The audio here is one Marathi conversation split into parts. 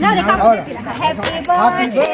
जाऊ दे कापू दे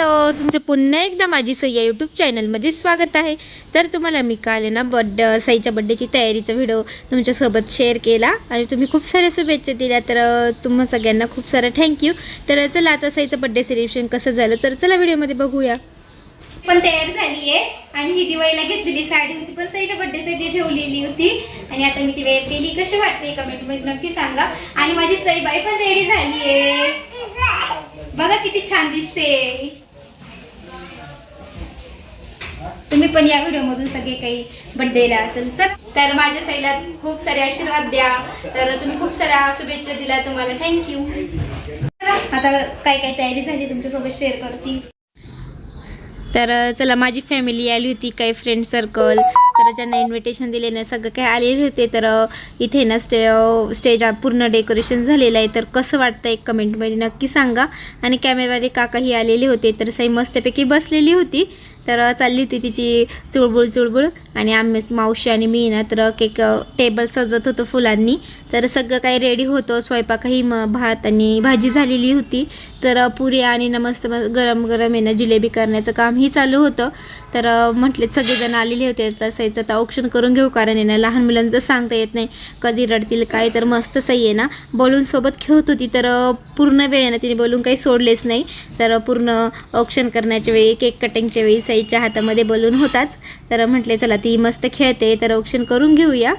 हॅलो तुमचं पुन्हा एकदा माझी सई या यूट्यूब चॅनलमध्ये स्वागत आहे. तर तुम्हाला मी काल ना बड्डे सईच्या बड्डेची तयारीचा व्हिडिओ तुमच्यासोबत शेअर केला आणि तुम्ही खूप साऱ्या शुभेच्छा दिल्या. तर तुम्हा सगळ्यांना खूप सारं थँक्यू तर चला आता सईचं बड्डे सेलिब्रेशन कसं झालं? तर चला व्हिडिओमध्ये बघूया. पण तयार झाली आहे. आणि ही दिवाळीला घेतलेली साडी होती पण सईच्या बड्डेसाठी ठेवलेली होती. आणि आता मी ती वेअर केली. कशी वाटते कमेंटमध्ये नक्की सांगा. आणि माझी सईबाई पण रेडी झाली आहे. बघा किती छान दिसते. तुम्ही पण या व्हिडिओ मधून सगळे काही बड्डेला चल चल तर माझ्या साईला खूप सारे आशीर्वाद द्या. तर तुम्ही खूप साऱ्या शुभेच्छा दिल्या तुम्हाला. थँक्यू आता काय काय तयारी झाली तुमच्यासोबत शेअर करते? तर चला माझी फॅमिली आली होती काही फ्रेंड सर्कल तर ज्यांना इन्व्हिटेशन दिले ना सगळं काही आलेले होते. तर इथे ना स्टे स्टेज पूर्ण डेकोरेशन झालेलं आहे. तर कसं वाटतं एक कमेंटमध्ये नक्की सांगा. आणि कॅमेरावाले काकाही आलेले होते. तर साई मस्तपैकी बसलेली होती. तर चालली होती तिची चुळबुळ चुळबुळ. आणि आम्ही मावशी आणि मी ना तर केक टेबल सजवत होतो फुलांनी. तर सगळं काही रेडी होतं. स्वयंपाकही म भात आणि भाजी झालेली होती. तर पुरी आणि ना मस्त म- गरम गरम आहे ना जिलेबी करण्याचं कामही चालू होतं. तर म्हटले सगळेजण आलेले होते. तर सईचं आता औक्षण करून घेऊ कारण आहे ना लहान मुलांचं सांगता येत नाही. कधी रडतील काय तर मस्त सई आहे ना बलून सोबत खेळत होती. तर पूर्ण वेळ ना तिने बलून काही सोडलेच नाही. तर पूर्ण औक्षण करण्याच्या वेळी केक कटिंगच्या वेळी आईच्या हातामध्ये बलून होताच. तर म्हटले चला ती मस्त खेळते तर औक्षण करून घेऊया.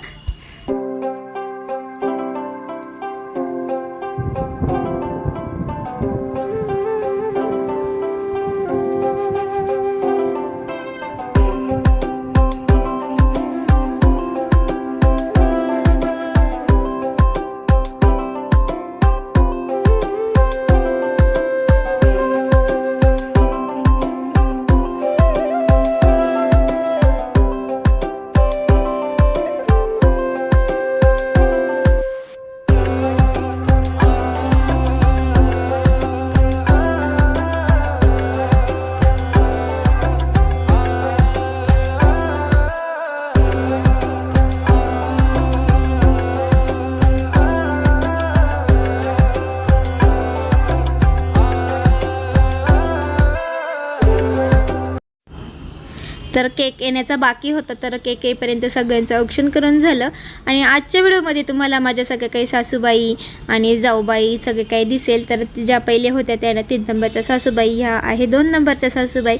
तर केक येण्याचा बाकी होता तर केक येईपर्यंत सगळ्यांचं औक्षण करून झालं. आणि आजच्या व्हिडिओमध्ये तुम्हाला माझ्या सगळ्या काही सासूबाई आणि जाऊबाई सगळे काही दिसेल तर ज्या पहिले होत्या त्यांना तीन नंबरच्या सासूबाई ह्या आहे दोन नंबरच्या सासूबाई.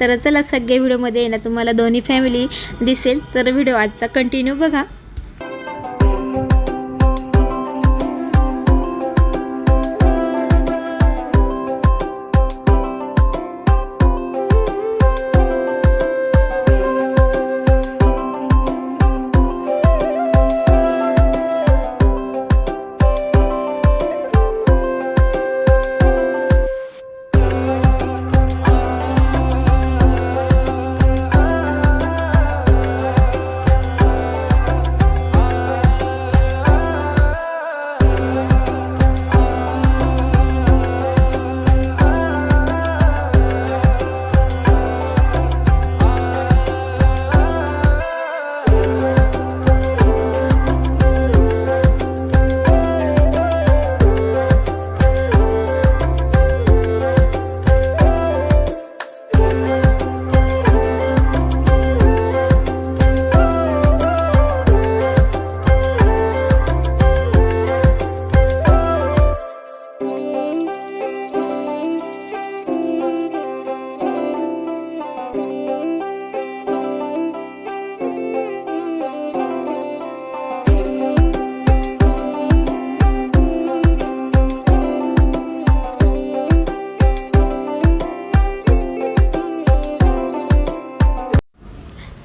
तर चला सगळे व्हिडिओमध्ये येणं तुम्हाला दोन्ही फॅमिली दिसेल. तर व्हिडिओ आजचा कंटिन्यू बघा.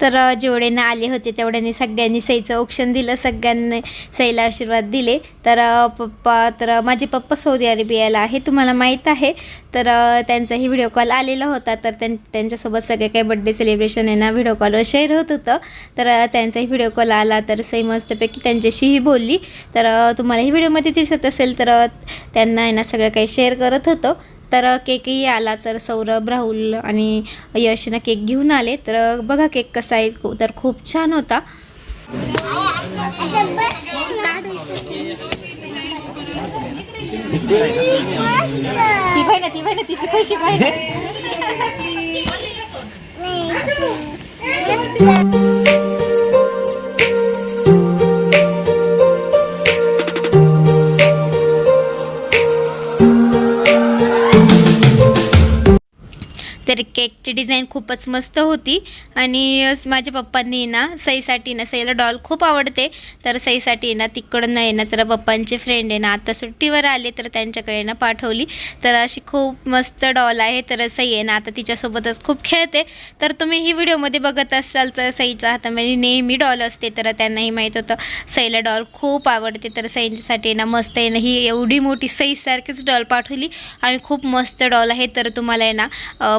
तर जेवढे ना आले होते तेवढ्यांनी सगळ्यांनी सईचं औक्षण दिलं सगळ्यांनी सईला आशीर्वाद दिले. तर पप्पा तर माझे पप्पा सौदी अरेबियाला आहे तुम्हाला माहीत आहे. तर त्यांचाही व्हिडिओ कॉल आलेला होता. तर त्यां त्यांच्यासोबत सगळे काही बड्डे सेलिब्रेशन आहे ना व्हिडिओ कॉलवर शेअर होत होतं. तर त्यांचाही व्हिडिओ कॉल आला. तर सई मस्तपैकी त्यांच्याशीही बोलली. तर तुम्हालाही व्हिडिओमध्ये दिसत असेल तर त्यांना आहे ना सगळं काही शेअर करत होतं. तर केकही आला तर सौरभ राहुल आणि यशनं केक घेऊन आले. तर बघा केक कसा आहे. तर खूप छान होता. ती बहिण ती बहिण तिची कशी बहिण केकची डिझाईन खूपच मस्त होती. आणि माझ्या पप्पांनी ना सईसाठी ना सईला डॉल खूप आवडते. तर सईसाठी ना तिकडं नाही ना तर पप्पांचे फ्रेंड आहे ना आता सुट्टीवर आले तर त्यांच्याकडे ना पाठवली. तर अशी खूप मस्त डॉल आहे. तर सई आहे ना आता तिच्यासोबतच खूप खेळते. तर तुम्ही ही व्हिडिओमध्ये बघत असाल तर सईच्या हातामध्ये नेहमी डॉल असते. तर त्यांनाही माहीत होतं सईला डॉल खूप आवडते. तर सईंच्यासाठी ना मस्त आहे ना ही एवढी मोठी सईसारखीच डॉल पाठवली. आणि खूप मस्त डॉल आहे. तर तुम्हाला आहे ना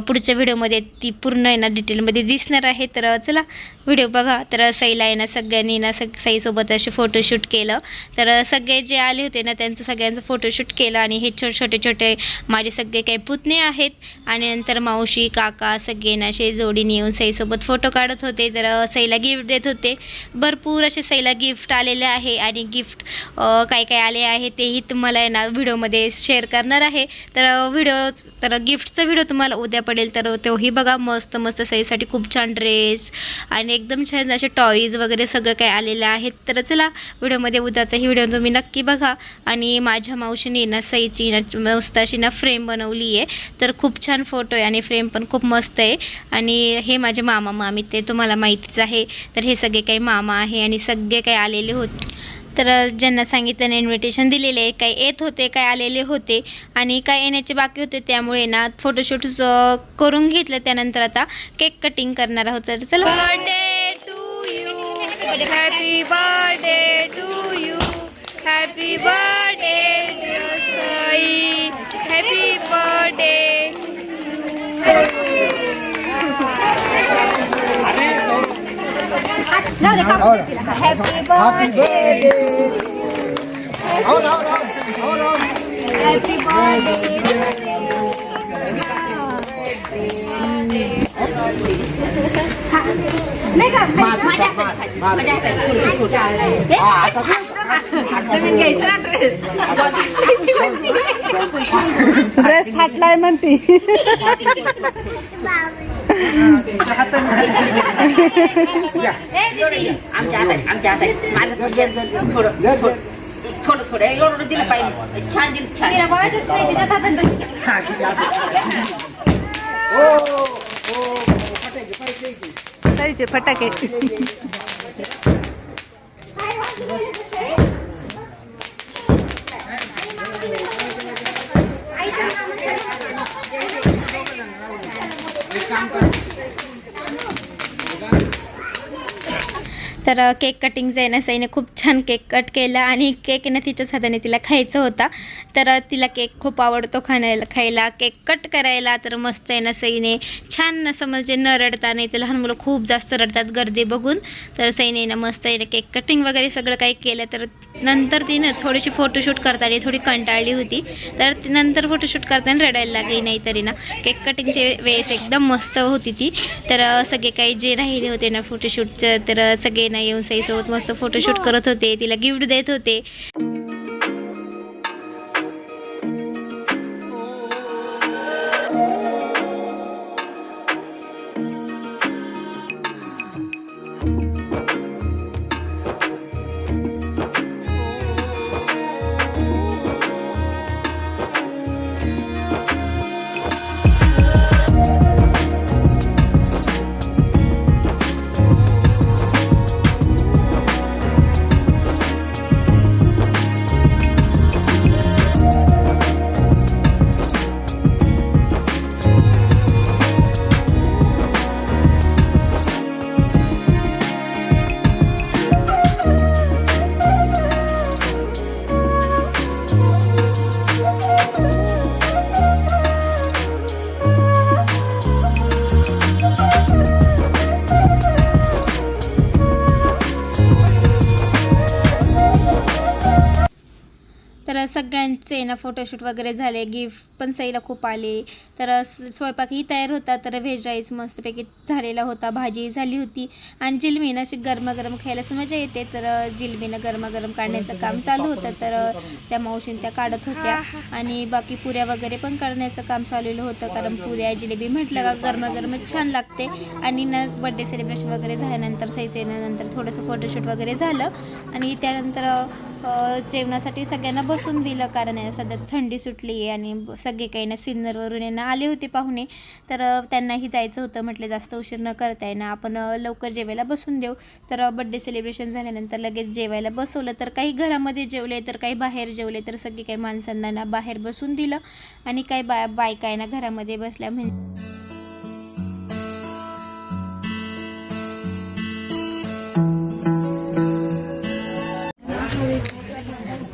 पुढच्या व्हिडिओ व्हिडिओमध्ये ती पूर्ण आहे ना डिटेलमध्ये दिसणार आहे. तर चला व्हिडिओ बघा. तर सईला आहे ना सगळ्यांनी ना सग सईसोबत असे फोटोशूट केलं. तर सगळे जे आले होते ना त्यांचं सगळ्यांचं फोटोशूट केलं आणि हे छोटे छोटे छोटे माझे सगळे काही पुतणे आहेत. आणि नंतर मावशी काका सगळे ना असे जोडीने येऊन सईसोबत फोटो काढत होते. तर सईला गिफ्ट देत होते. भरपूर असे सईला गिफ्ट आलेले आहे आणि गिफ्ट काय काय आले आहे तेही तुम्हाला आहे ना व्हिडिओमध्ये शेअर करणार आहे. तर व्हिडिओ तर गिफ्टचा व्हिडिओ तुम्हाला उद्या पडेल. तर तोही बघा मस्त मस्त सईसाठी खूप छान ड्रेस आणि एकदम छान असे टॉईज वगैरे सगळं काही आलेलं आहे. तर चला व्हिडिओमध्ये उद्याचाही व्हिडिओ तुम्ही नक्की बघा. आणि माझ्या मावशीने ना सईची ना मस्त अशी ना फ्रेम बनवली आहे. तर खूप छान फोटो आहे आणि फ्रेम पण खूप मस्त आहे. आणि हे माझे मामा मामी ते तुम्हाला माहितीच आहे. तर हे सगळे काही मामा आहे आणि सगळे काही आलेले होते. तर ज्यांना सांगितलं इन्व्हिटेशन दिलेले आहे काही येत होते काय आलेले होते आणि काय येण्याचे बाकी होते त्यामुळे ना फोटोशूट करून घेतलं. त्यानंतर आता केक कटिंग करणार आहोत. तर चला. Birthday to you happy birthday to you happy birthday happy birthday happy birthday happy birthday नाही का माझ्या हातात, माझ्या हातात. हे? नवीन घ्यायचं ना ड्रेस ड्रेस फाटलाय म्हणती ए दीदी आमच्या थोडं थोडं एवढं दिलं पाहिजे छान दिलं छान फटाके तर केक कटिंगचं आहे ना सईने खूप छान केक कट केला आणि केक ना तिच्याच हाताने तिला खायचं होता. तर तिला केक खूप आवडतो खाण्याला खायला. केक कट करायला तर मस्त आहे ना सईने छान असं म्हणजे न रडता नाही तर लहान मुलं खूप जास्त रडतात गर्दी बघून. तर सईने ना मस्त आहे केक कटिंग वगैरे सगळं काही केलं. तर नंतर तिनं थोडीशी फोटोशूट करताना थोडी कंटाळली होती. तर नंतर फोटोशूट करताना रडायला लागली नाही तरी ना. केक कटिंगचे वेळेस एकदम मस्त होती ती. तर सगळे काही जे राहिले होते ना फोटोशूटचं तर सगळे ना येऊन सईसोबत मस्त फोटोशूट करत होते. तिला गिफ्ट देत होते. सगळ्यांचे ना फोटोशूट वगैरे झाले गिफ्ट पण सईला खूप आले. तर स्वयंपाकही तयार होता तर व्हेज राईस मस्तपैकी झालेला होता भाजी झाली होती. आणि जिलबीनं अशी गरमागरम खायलाच मजा येते. तर जिलबीनं गरमागरम काढण्याचं काम चालू होतं. तर त्या मावशीन त्या काढत होत्या. आणि बाकी पुऱ्या वगैरे पण करण्याचं काम चाललेलं होतं. कारण पुऱ्या जिलेबी म्हटलं का गरमागरमच छान लागते. आणि न बड्डे सेलिब्रेशन वगैरे झाल्यानंतर सईचं येण्यानंतर थोडंसं फोटोशूट वगैरे झालं. आणि त्यानंतर जेवणासाठी सगळ्यांना बसून दिलं कारण आहे सध्या थंडी सुटली आहे आणि सगळे काही ना सिन्नरवरून यांना आले होते पाहुणे. तर त्यांनाही जायचं होतं म्हटले जास्त उशीर न करता आहे ना आपण लवकर जेवायला बसून देऊ. तर बड्डे सेलिब्रेशन झाल्यानंतर लगेच जेवायला बसवलं. तर काही घरामध्ये जेवले तर काही बाहेर जेवले तर सगळे काही माणसांना ना बाहेर बसून दिलं. आणि काही बा बायका आहे ना घरामध्ये बसल्या म्हणजे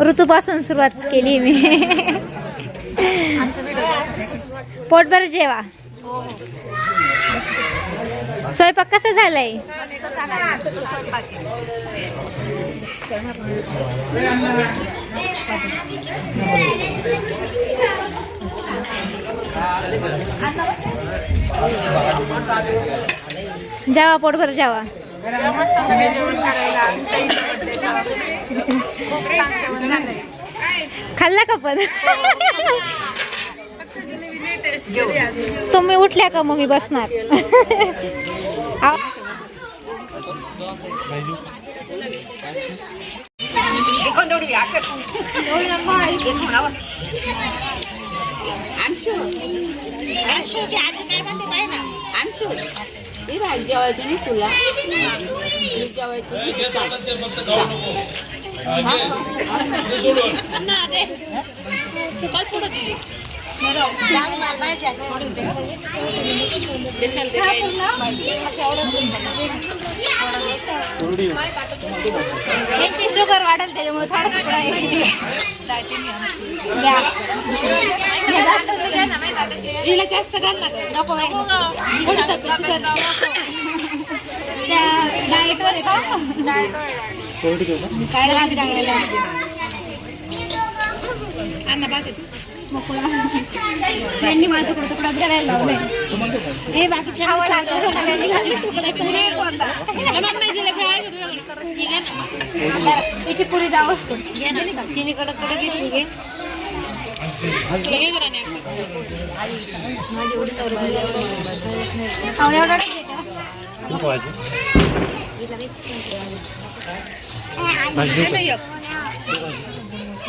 ऋतूपासून सुरुवात केली मी. पोटभर जेवा. स्वयंपाक कसं झालंय? जावा पोटभर जेवा. खाल्ला का पण तुम्ही उठल्या का मग मी बसणार आ- देखून तेवढी आकर. एक म्हणावं. अंशू. अंशू, ती आजी काय म्हणते पाहे ना. ही भाजी जेवायची नाही तुला? जेवायची नाही. ते चालते काय यांची शुगर वाढेल त्याच्यामुळे थोडा. घ्या, जास्त. हिला घाल ना. नको आहे का? काय? त्यांनी माझं तुकडा तुकडा करायला लावलंय. हे खाल्ले तिची पुरी जावं. असतो तिने कडक कडक घेतली घे खाऊ एवढं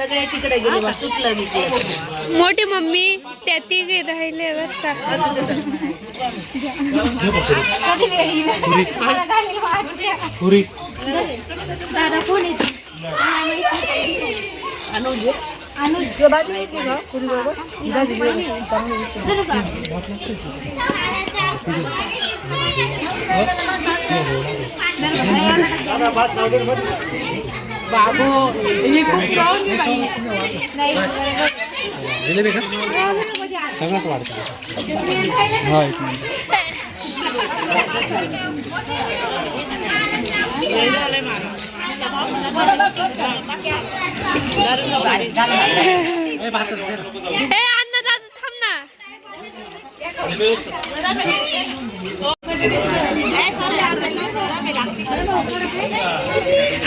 सगळे तिकडे गेले बा, सुटलं मी ते मोठी मम्मी त्या तिघे राहिले बघता मोठी वेळी. मला घालील माझी. दादा कोण येते अनुज जरू का? नाही, सगळंच वाढतं ए अण्णा दादा थांब ना हा सासूबाई चालल्या गेली. ए आजी माझे बाबांना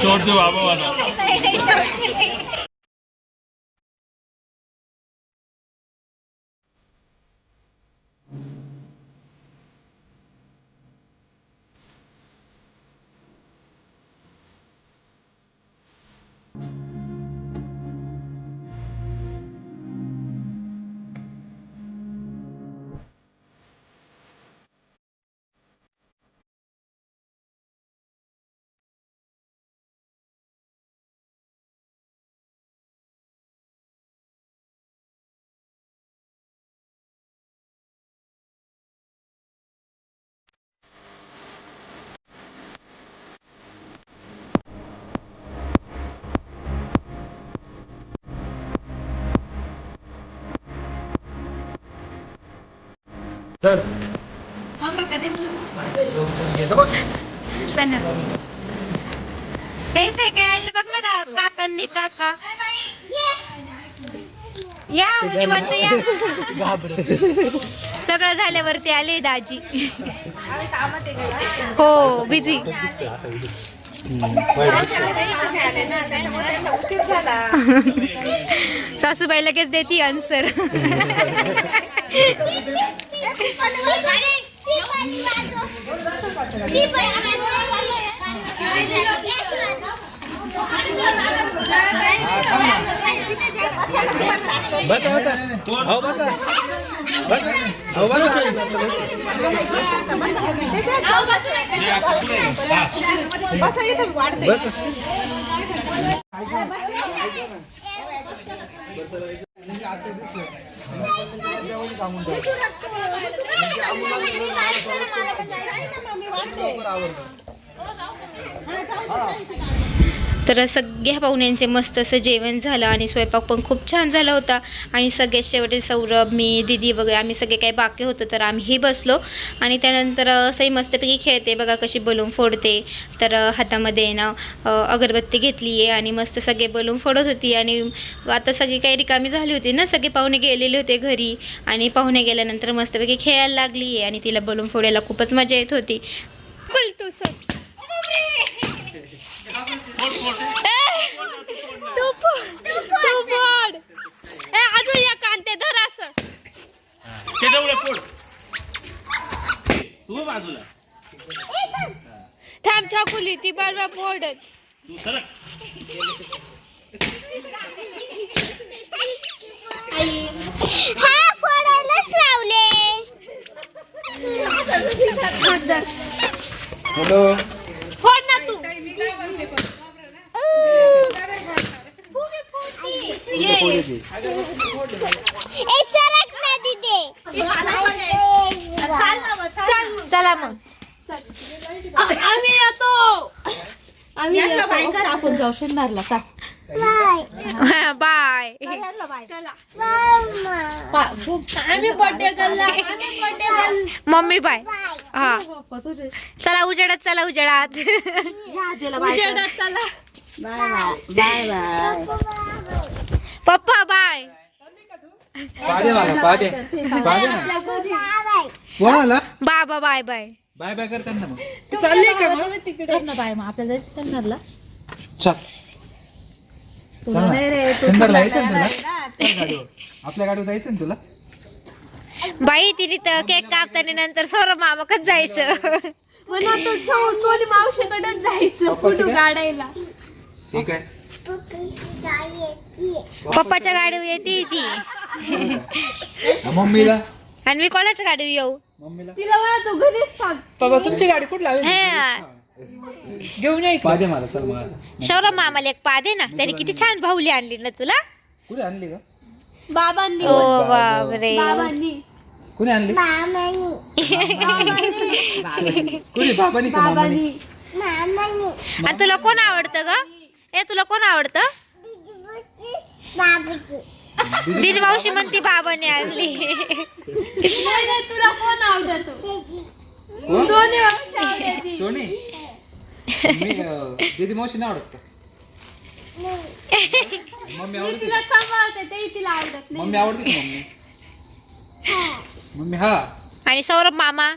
शेवटचे बाबा मला नाही, हे सेकंड बघ ना काकांनी काका. या या. सगळं झाल्यावरती आले दाजी. हो बिझी. सासूबाई लगेच देती आन्सर बस बस. हो बस. बस. हो बस. बस. इथं वाढते बस. आता दिसलं त्याच्यामध्ये सांगून द्या म्हणजे हा जाऊ तर सगळ्या पाहुण्यांचे मस्त असं जेवण झालं आणि स्वयंपाक पण खूप छान झाला होता. आणि सगळ्यात शेवटी सौरभ मी दिदी वगैरे आम्ही सगळे काही बाकी होतो तर आम्हीही बसलो. आणि त्यानंतर असंही मस्तपैकी खेळते बघा कशी बलून फोडते. तर हातामध्ये ना अगरबत्ती घेतली आहे आणि मस्त सगळे बलून फोडत होती. आणि आता सगळी काही रिकामी झाली होती ना सगळे पाहुणे गेलेले होते घरी. आणि पाहुणे गेल्यानंतर मस्तपैकी खेळायला लागली आहे आणि तिला बलून फोडायला खूपच मजा येत होती. कुल तू तू फोड तू फोड ए अजून या कांते धर असं ते डवळे तू बाजूला थांब छकुली ती बरोबर फोडत तू सरक हा फोडायलाच लावले हॅलो. फोड ना तू. ए सरक ना तिथे चला मग. आम्ही येतो. आम्ही आपण जाऊ शेंदारला. का बाय. आम्ही बर्थडे करला आम्ही बर्थडे कर मम्मी बाय. हा. चला उजेडात चला उजेडात. उजेडात चला. बाय. बाय. Papa bye. मला ना? बाबा बाय बाय. बाय बाय करताना मग. बाय मग आपल्याला जायचं चल. चल. ना सुंदरला यायचं ना तुला? चल गाडीवर. आपल्या गाडीवर जायचं ना तुला? बाई तिने तर केक कापताना नंतर सौरभ मामाकच जायचं. सो- सोनी मावशीकडेच जायचं फोटो? काढायला. ठीक आहे. पप्पाच्या गाडीवर येते ती. मम्मीला? आणि मी कोणाच्या गाडीवर येऊ? मम्मीला? तिला बाबा तुमची गाडी कुठला हा. घेऊन या पादे मला मामाला एक पा दे ना त्याने किती छान भाऊली आणली ना तुला? कुठे आणली का बाबांनी. ओ बाबांनी. कुणी आणली? कुणी? बाबानी का मामानी? आणि तुला कोण आवडतं ग? ए तुला कोण आवडतं? दीदी मावशी म्हणती बाबाने आणली. तुला कोण आवडतो? कोण? सोनी मावशी आवडते. सोनी? मी अं, दीदी मावशी नाही आवडत? मम्मी आवडते तिला सांभाळते ते तिला आवडत नाही. मम्मी आवडते का मम्मी? मम्मी हा. आणि सौरभ मामा?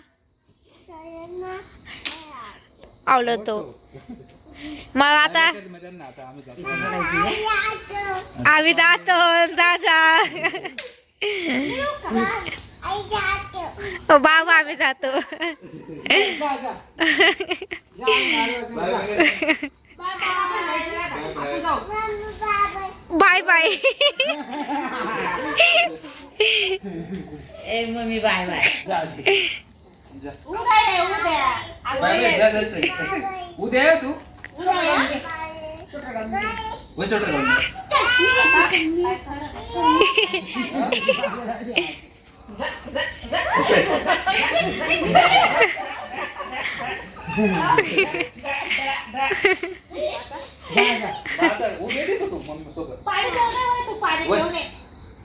आवडतो. मग आता आम्ही जातो. जा जा. ओ बाबा आम्ही जातो. Bye bye. ए मम्मी बाय बाय. उद्या तू?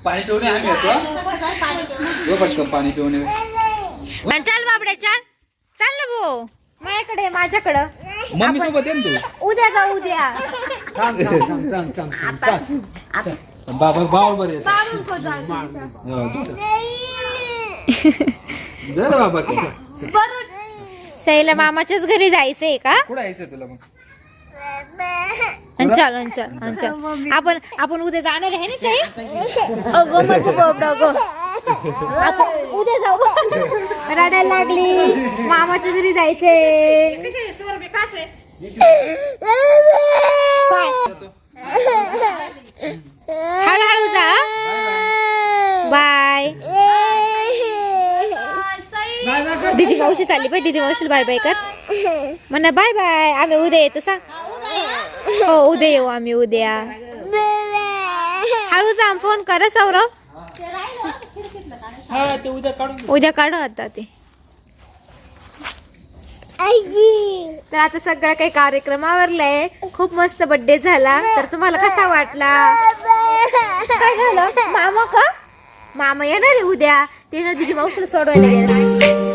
पाणी पिवणे आम्ही येतो पटकन पाणी चल बाबड्या चल. चल ना भाऊ. माझ्याकडे माझ्याकडं. मम्मी सोबत ये ना तू. उद्या जाऊ उद्या. चांग चांग चांग चांग चांग चांग बाबा बाबा बरे बाबू जाऊ जा. ना बाबा कुठं सईला मामाच्याच घरी जायचंय का? यायचं तुला मग? आपण आपण उद्या जाणार आहे ना सई? अगं माझं बाबडा गं आता उद्या जाऊ रडायला लागली. मामाच्या घरी जायचे हळूहळू जा बाय. दीदी मावशी चालली बाय दीदी मावशीला बाय बाय कर. म्हणा बाय बाय आम्ही उद्या येतो सांग हो उद्या येऊ आम्ही उद्या. हळू जा फोन करा सौरव हा ते उद्या काढून घे. उद्या काढू आता ते. तर आता सगळं काही कार्यक्रम आवरलाय. खूप मस्त बर्थडे झाला. तर तुम्हाला कसा वाटला? काय झालं? मामा का? मामा येणार आहे उद्या. ते ना दिदी मावशीला सोडवायला गेला.